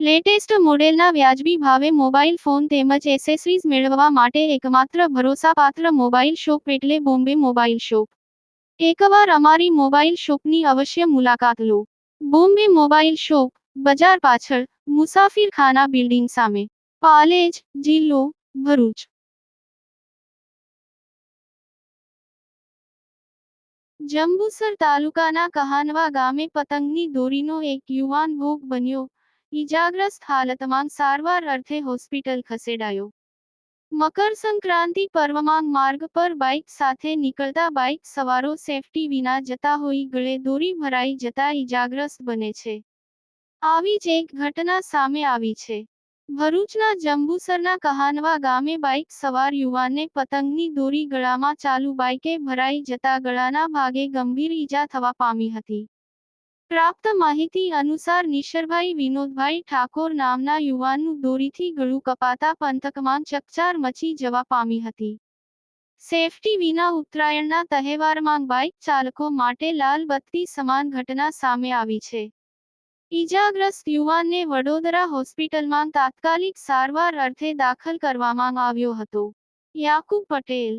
Latest મોડેલના વ્યાજબી ભાવે મોબાઈલ ફોન તેમજ એસેસરીઝ મેળવવા માટે એકમાત્ર ભરોસાપાત્ર મોબાઈલ શોપ એટલે બોમ્બે મોબાઈલ શોપ. એકવાર અમારી મોબાઈલ શોપની અવશ્ય મુલાકાત લો. બોમ્બે મોબાઈલ શોપ, બજાર પાછળ, મુસાફિરખાના બિલ્ડિંગ સામે. પાલેજ, જિલ્લો, ભરૂચ. જંબુસર તાલુકાના કહાનવા ગામે પતંગની દોરીનો એક યુવાન ભોગ બન્યો. ઈજાગ્રસ્ત હાલતમાં સારવાર અર્થે હોસ્પિટલ ખસેડાયો. મકર સંક્રાંતિ પર્વમાં માર્ગ પર બાઇક સાથે નીકળતા બાઇક સવારો સેફટી વિના જતા હોઈ ગળે દોરી ભરાઈ જતા ઈજાગ્રસ્ત બને છે. આવી જ એક ઘટના સામે આવી છે. ભરૂચના જંબુસરના કહાનવા ગામે બાઇક સવાર યુવાનને પતંગની દોરી ગળામાં ચાલુ બાઇકે ભરાઈ જતા ગળાના ભાગે ગંભીર ઈજા થવા પામી હતી. પ્રાપ્ત માહિતી અનુસાર નિશરભાઈ વિનોદભાઈ ઠાકોર નામના યુવાનનું દોરીથી ગળું કપાતા પંથકમાં ચકચાર મચી જવા પામી હતી. સેફટી વિના ઉત્તરાયણના તહેવારમાં બાઇક ચાલકો માટે લાલ બત્તી સમાન ઘટના સામે આવી છે. ઈજાગ્રસ્ત યુવાનને વડોદરા હોસ્પિટલમાં તાત્કાલિક સારવાર અર્થે દાખલ કરવામાં આવ્યો હતો. યાકુબ પટેલ